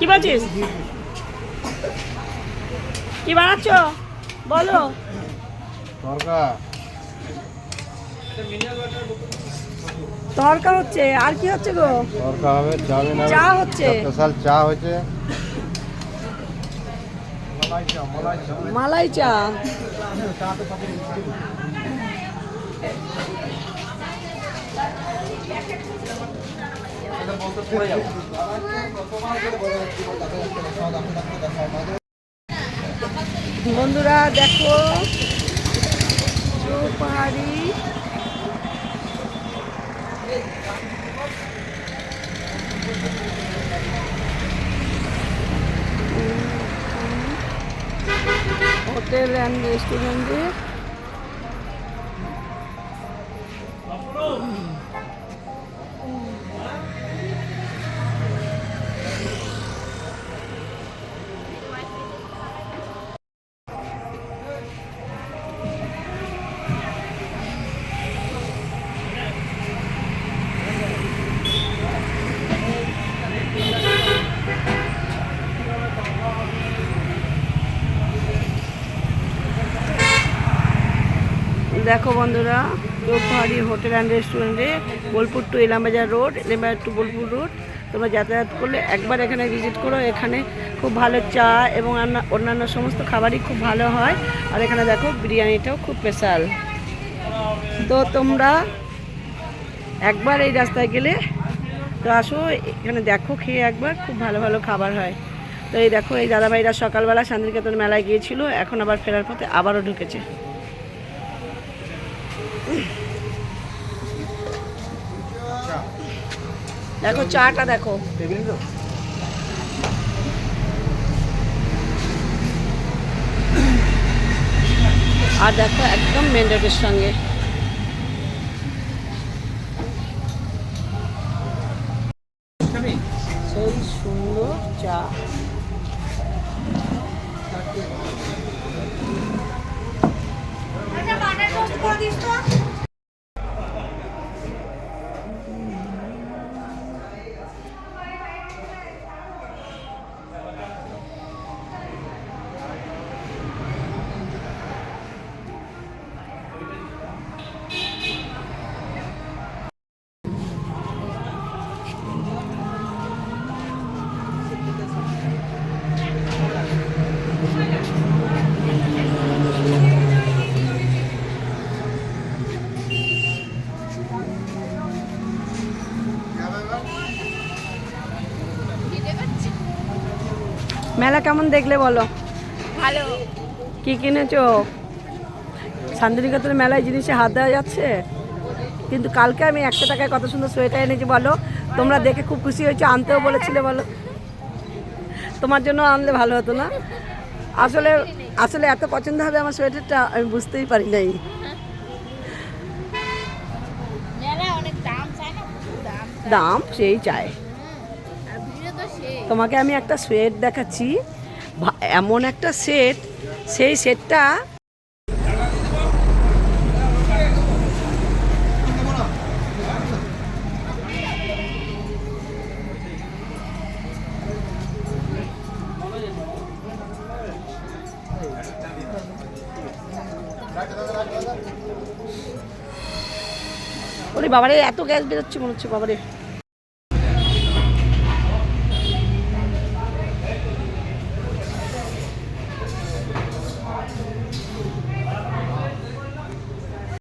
কি বলছিস? কি বানাচ্ছ? বলো। তরকা। হচ্ছে। আর কি হচ্ছে গো? চাউমিন হবে চা হচ্ছে। স্পেশাল চা হচ্ছে মালাই চা। বন্ধুরা দেখো পাহাড়ি। হোটেল অ্যান্ড রেস্টুরেন্টে দেখো বন্ধুরা পাহাড়ি হোটেল অ্যান্ড রেস্টুরেন্টে Bolpur to Ilambazar road, Ilambazar to Bolpur road তোমরা যাতায়াত করলে একবার এখানে ভিজিট করো, এখানে খুব ভালো চা এবং অন্যান্য সমস্ত খাবারই খুব ভালো হয়। আর এখানে দেখো বিরিয়ানিটাও খুব স্পেশাল তো তোমরা একবার এই রাস্তায় গেলে তো আসো, এখানে দেখো খেয়ে একবার, খুব ভালো ভালো খাবার হয়। তো এই দেখো, এই দাদাভাইরা সকালবেলা শান্তিনিকেতন মেলায় গিয়েছিল, এখন আবার ফেরার পথে আবারও ঢুকেছে। দেখো চাটা দেখো আর দেখো একদম মেন রোডের সঙ্গে সেই সুন্দর চা মেলা কেমন দেখলে বলো? ভালো। কি কিনেছো? শান্তিনিকেতনের মেলায় জিনিসে হাত দেওয়া যাচ্ছে? কিন্তু কালকে আমি একশো টাকায় কত সুন্দর সোয়েটার এনেছি বলো? তোমরা দেখে খুব খুশি হয়েছে আনতেও বলেছিলে বলো। তোমার জন্য আনলে ভালো হতো না? আসলে আসলে এত পছন্দ হবে আমার সোয়েটারটা আমি বুঝতেই পারি নাই। দাম সেই চায়। তোমাকে আমি একটা সেট দেখাচ্ছি। এমন একটা সেট সেই সেটটা ওরে বাবারে, এত গ্যাস বেরোচ্ছে মনে হচ্ছে, বাবারে।